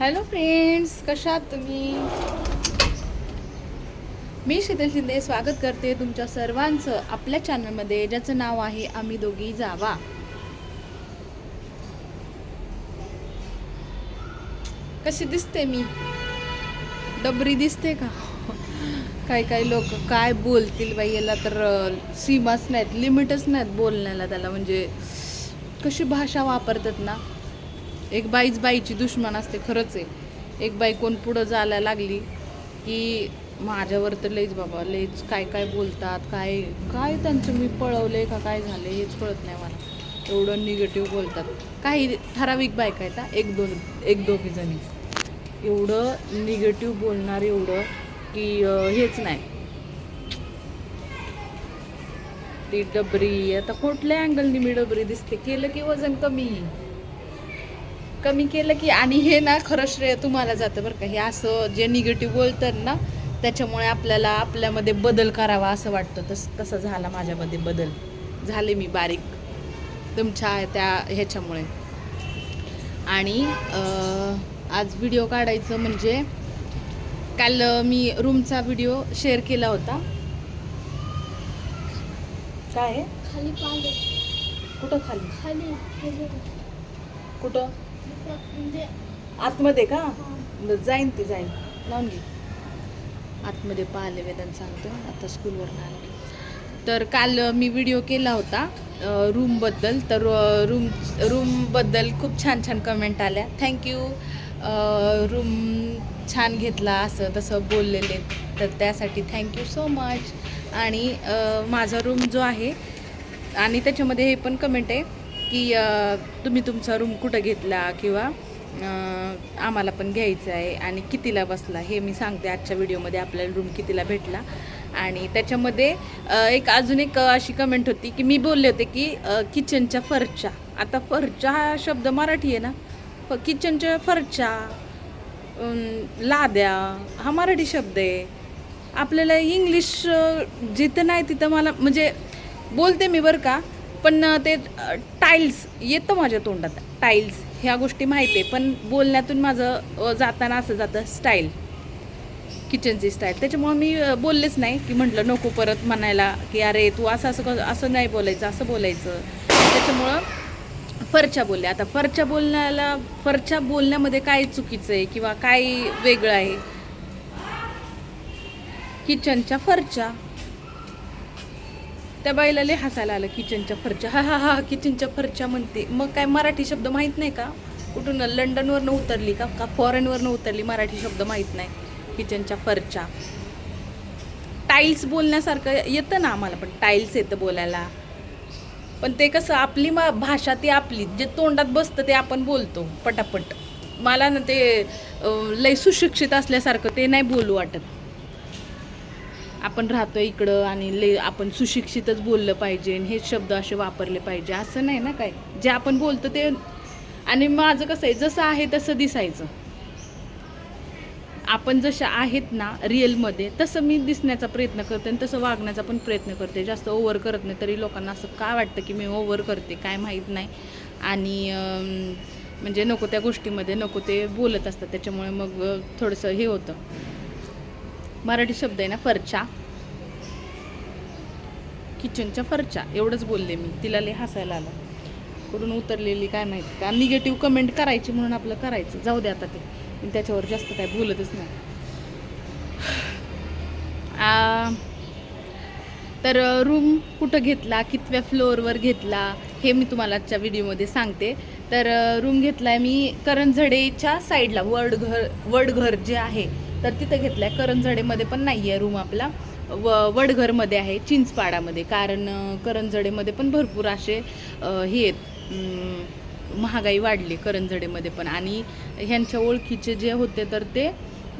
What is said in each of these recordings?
Hello friends कशा तुम्ही? मी शीतल शिंदे स्वागत करते तुमच्या सर्वांचं आपल्या चॅनलमध्ये ज्याचं नाव आहे आम्ही दोघी जावा. कशी दिसते मी? डबरी दिसते का? काही काही लोक काय बोलतील बाई याला तर सीमाच नाहीत लिमिटच नाहीत बोलण्याला त्याला म्हणजे कशी भाषा वापरतात ना? एक बाईच बाईची दुश्मन असते खरंच आहे. एक बाई कोण पुढं जायला लागली की माझ्यावर तर लईच बाबा लईच काय काय बोलतात काय काय त्यांचं मी पळवले का काय झाले हेच कळत नाही मला. एवढं निगेटिव्ह बोलतात. काही ठराविक बायका आहेत का एक दोन एक दोघी जणी. एवढं निगेटिव्ह बोलणार एवढं की हेच नाही. ती डबरी आता कुठल्या अँगलनी मी डबरी दिसते? केलं की वजन कमी. कमी केलं की आणि हे ना खरं श्रेय तुम्हाला जातं बरं का. हे असं जे निगेटिव्ह बोलतात ना त्याच्यामुळे आपल्याला आपल्यामध्ये बदल करावा असं वाटतं. तस तसं झाला माझ्यामध्ये बदल. झाले मी बारीक. तुमच्या त्या ह्याच्यामुळे. आणि आज व्हिडिओ काढायचं म्हणजे काल मी रूमचा व्हिडिओ शेअर केला होता. काय आहे? खाली पाले कुठं खाली? खाली. कुठं? म्हणजे आतमध्ये का? जाईन ती जाईन. लावून घे. आतमध्ये पाहिले वेदन सांगतो आता स्कूलवर आला. तर काल मी व्हिडिओ केला होता रूमबद्दल तर रूम रूमबद्दल खूप छान छान कमेंट आल्या. थँक्यू रूम छान घेतला असं तसं बोललेले. तर त्यासाठी थँक्यू सो मच आणि माझा रूम जो आहे आणि त्याच्यामध्ये हे पण कमेंट आहे की तुम्ही तुमचा रूम कुठं घेतला किंवा आम्हाला पण घ्यायचं आहे आणि कितीला बसला हे मी सांगते. आजच्या व्हिडिओमध्ये आपल्याला रूम कितीला भेटला. आणि त्याच्यामध्ये एक अजून एक अशी कमेंट होती की मी बोलले होते की किचनच्या फरच्या. आता फरच्या हा शब्द मराठी आहे ना. फ किचनच्या फरच्या लाद्या हा मराठी शब्द आहे. आपल्याला इंग्लिश जिथं नाही तिथं मला म्हणजे बोलते मी बरं का पण ते टाईल्स येतं माझ्या तोंडात. टाईल्स ह्या गोष्टी माहिती आहे पण बोलण्यातून माझं जाताना असं जातं स्टाईल किचनची स्टाईल त्याच्यामुळं मी बोललेच नाही की म्हटलं नको परत म्हणायला की अरे तू असं असं क- असं नाही बोलायचं असं बोलायचं. त्याच्यामुळं फरच्या बोलल्या. आता फरच्या बोलण्याला फरच्या बोलण्यामध्ये काय चुकीचं आहे किंवा काय वेगळं आहे? किचनच्या फरच्या. त्या बाईला लय हसायला आलं किचनच्या फरच्या. हा हा हा किचनच्या फरच्या म्हणते. मग काय मराठी शब्द माहीत नाही का? कुठून लंडनवरनं उतरली का? का फॉरेनवरनं उतरली मराठी शब्द माहीत नाही. किचनच्या फरच्या. टाईल्स बोलण्यासारखं येतं ना आम्हाला पण टाईल्स येतं बोलायला. पण ते कसं आपली मा भाषा ती आपली. जे तोंडात बसतं ते आपण बोलतो पटापट. मला ना ते लय सुशिक्षित असल्यासारखं ते नाही बोलू वाटत. आपण राहतो इकडं आणि ले आपण सुशिक्षितच बोललं पाहिजे आणि शब्द असे वापरले पाहिजे असं नाही ना काय जे आपण बोलतो ते आणि माझं कसं आहे जसं आहे तसं दिसायचं. आपण जशा आहेत ना रिअलमध्ये तसं मी दिसण्याचा प्रयत्न करते आणि तसं वागण्याचा पण प्रयत्न करते. जास्त ओव्हर करत नाही तरी लोकांना असं का वाटतं की मी ओव्हर करते काय माहीत नाही. आणि म्हणजे नको त्या गोष्टीमध्ये नको ते बोलत असतात. त्याच्यामुळे मग थोडंसं हे होतं. मराठी शब्द आहे ना फरच्या किचनच्या फरच्या एवढंच बोलले मी. तिला लय हसायला आलं. कुठून उतरलेली काय माहिती. का निगेटिव्ह कमेंट करायची म्हणून आपलं करायचं. जाऊ दे आता ते. त्याच्यावर जास्त काय बोलतच नाही. तर रूम कुठं घेतला? कितव्या फ्लोअरवर घेतला? हे मी तुम्हाला आजच्या व्हिडिओमध्ये सांगते. तर रूम घेतला आहे मी करंजडेच्या साईडला वडघर वडघर जे आहे तर तिथं घेतला आहे करंजडेमध्ये पण नाही आहे रूम आपला. व वडघरमध्ये आहे चिंचपाडामध्ये. कारण करंजडेमध्ये पण भरपूर असे हे आहेत. महागाई वाढली करंजडेमध्ये पण. आणि ह्यांच्या ओळखीचे जे होते तर ते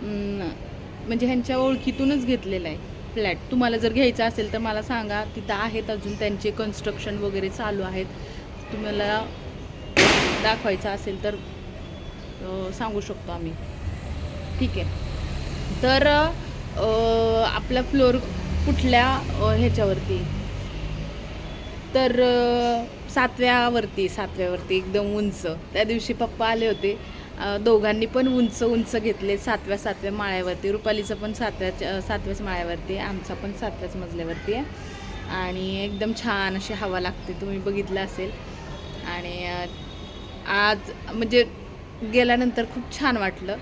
म्हणजे ह्यांच्या ओळखीतूनच घेतलेलं आहे फ्लॅट. तुम्हाला जर घ्यायचं असेल तर मला सांगा. तिथं आहेत अजून त्यांचे कन्स्ट्रक्शन वगैरे चालू आहेत. तुम्हाला दाखवायचं असेल तर सांगू शकतो आम्ही. ठीक आहे. तर आपला फ्लोअर कुठल्या ह्याच्यावरती? तर सातव्यावरती सातव्यावरती एकदम उंच. त्या दिवशी पप्पा आले होते. दोघांनी पण उंच उंच घेतले. सातव्या सातव्या माळ्यावरती. रुपालीचं पण सातव्या सातव्याच माळ्यावरती. आमचा पण सातव्याच मजल्यावरती आहे. आणि एकदम छान अशी हवा लागते. तुम्ही बघितलं असेल. आणि आज म्हणजे गेल्यानंतर खूप छान वाटलं.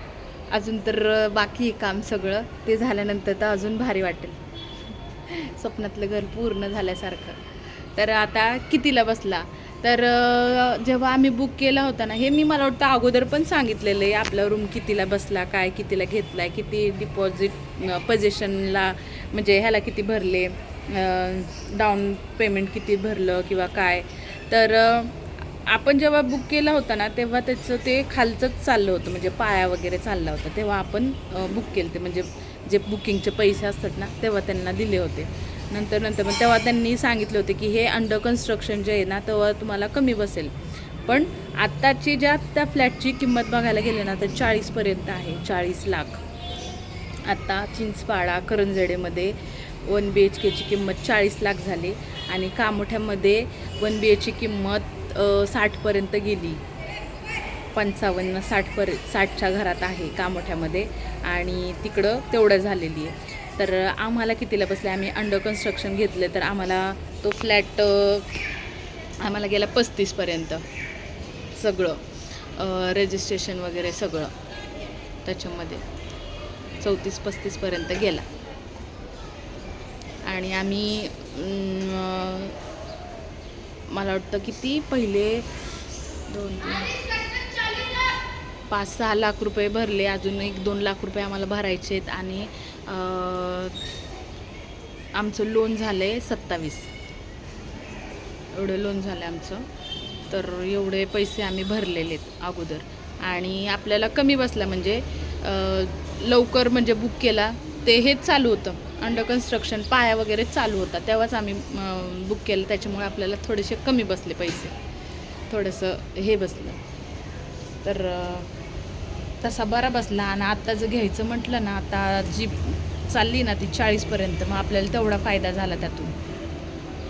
अजून तर बाकी काम सगळं. ते झाल्यानंतर तर अजून भारी वाटेल. स्वप्नातलं घर पूर्ण झाल्यासारखं. तर आता कितीला बसला? तर जेव्हा आम्ही बुक केला होता ना हे मी मला वाटतं अगोदर पण सांगितलेलं आहे. आपला रूम कितीला बसला काय कितीला घेतला आहे किती डिपॉझिट पजेशनला म्हणजे ह्याला किती भरले डाऊन पेमेंट किती भरलं किंवा काय. तर आपण जेव्हा बुक केला होता ना तेव्हा त्याचं ते खालचंच चाललं होतं म्हणजे पाया वगैरे चालला होता. तेव्हा आपण बुक केलं ते म्हणजे जे बुकिंगचे पैसे असतात ना तेव्हा त्यांना दिले होते. नंतर नंतर मग तेव्हा त्यांनी सांगितले होते की हे अंडर कन्स्ट्रक्शन जे आहे ना तेव्हा तुम्हाला कमी बसेल. पण आत्ताची ज्या त्या फ्लॅटची किंमत बघायला गेली ना तर चाळीसपर्यंत आहे चाळीस लाख. आत्ता चिंचपाडा करंजडेमध्ये वन बी एच केची किंमत चाळीस लाख झाली आणि कामोठ्यामध्ये वन बी एचची किंमत साठपर्यंत गेली. पंचावन्न साठपर्यंत साठच्या घरात आहे कामोठ्यामध्ये आणि तिकडं तेवढं झालेली आहे. तर आम्हाला कितीला बसले? आम्ही अंडर कन्स्ट्रक्शन घेतले तर आम्हाला तो फ्लॅट आम्हाला गेला पस्तीसपर्यंत. सगळं. रजिस्ट्रेशन वगैरे सगळं. त्याच्यामध्ये. चौतीस पस्तीसपर्यंत गेला. आणि आम्ही मला वाटतं किती पहिले दोन तीन पाच सहा लाख रुपये भरले. अजून एक दोन लाख रुपये आम्हाला भरायचे आहेत आणि आमचं लोन झालं आहे सत्तावीस. एवढं लोन झालं आहे आमचं. तर एवढे पैसे आम्ही भरलेले आहेत अगोदर. आणि आपल्याला कमी बसला म्हणजे लवकर म्हणजे बुक केला ते हेच चालू होतं. अंडर कन्स्ट्रक्शन पाया वगैरे चालू होता. तेव्हाच आम्ही बुक केलं. त्याच्यामुळे आपल्याला थोडेसे कमी बसले पैसे. थोडंसं हे बसलं. तर तसा बरा बसला. आणि आत्ता जर घ्यायचं म्हटलं ना आता जी चालली ना ती चाळीसपर्यंत मग आपल्याला तेवढा फायदा झाला त्यातून.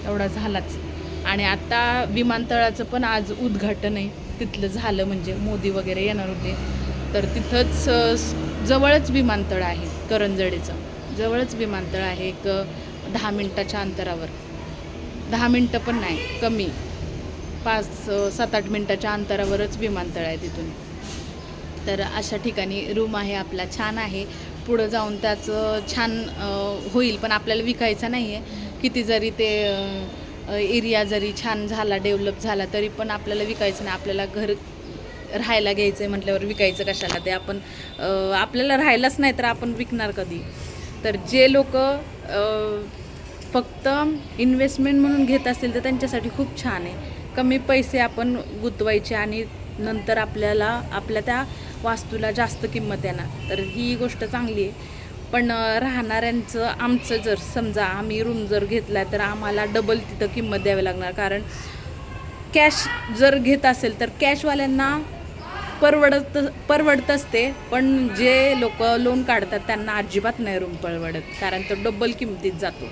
तेवढा झालाच. आणि आत्ता विमानतळाचं पण आज उद्घाटन आहे. तिथलं झालं म्हणजे मोदी वगैरे येणार होते. तर तिथंच जवळच विमानतळ आहे करंजडेचं. जवळच विमानतळ आहे एक दहा मिनटाच्या अंतरावर. दहा मिनटं पण नाही कमी. पाच सात आठ मिनटाच्या अंतरावरच विमानतळ आहे तिथून. तर अशा ठिकाणी रूम आहे आपला छान आहे. पुढं जाऊन त्याचं छान होईल पण आपल्याला विकायचं नाही आहे किती जरी ते एरिया जरी छान झाला डेव्हलप झाला तरी पण आपल्याला विकायचं नाही. आपल्याला घर राहायला घ्यायचं आहे म्हटल्यावर विकायचं कशाला? ते आपण आपल्याला राहायलाच नाही तर आपण विकणार कधी? तर जे लोक फक्त इन्व्हेस्टमेंट म्हणून घेत असतील तर त्यांच्यासाठी खूप छान आहे. कमी पैसे आपण गुंतवायचे आणि नंतर आपल्याला आपल्या त्या वास्तूला जास्त किंमत येणार. तर ही गोष्ट चांगली आहे. पण राहणाऱ्यांचं आमचं जर समजा आम्ही रूम जर घेतला तर आम्हाला डबल तिथं किंमत द्यावी लागणार. कारण कॅश जर घेत असेल तर कॅशवाल्यांना परवडत परवडत असते पण जे लोक लोन काढतात त्यांना अजिबात नाही रूम परवडत कारण तो डबल किमतीत जातो.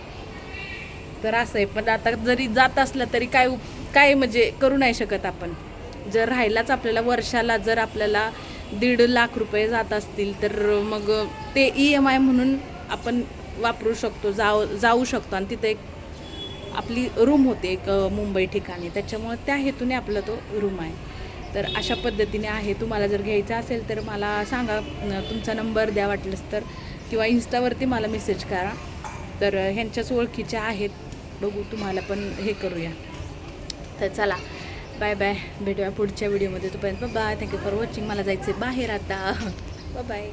तर असं आहे पण आता जरी जात असलं तरी काय उप- काय म्हणजे करू नाही शकत आपण. जर राहिलाच आपल्याला वर्षाला जर आपल्याला दीड लाख रुपये जात असतील तर मग ते ई एम आय म्हणून आपण वापरू शकतो जाऊ जाऊ शकतो. आणि तिथे एक आपली रूम होते एक मुंबई ठिकाणी. त्याच्यामुळे त्या हेतूने आपला तो रूम आहे. तर अशा पद्धतीने आहे. तुम्हाला जर घ्यायचं असेल तर मला सांगा तुमचा नंबर द्या वाटलंच तर किंवा इन्स्टावरती मला मेसेज करा. तर ह्यांच्याच ओळखीच्या आहेत. बघू तुम्हाला पण हे करूया. तर चला बाय बाय. भेटूया पुढच्या व्हिडिओमध्ये. तोपर्यंत बाय थँक्यू फॉर वॉचिंग मला जायचं बाहेर आता. बाय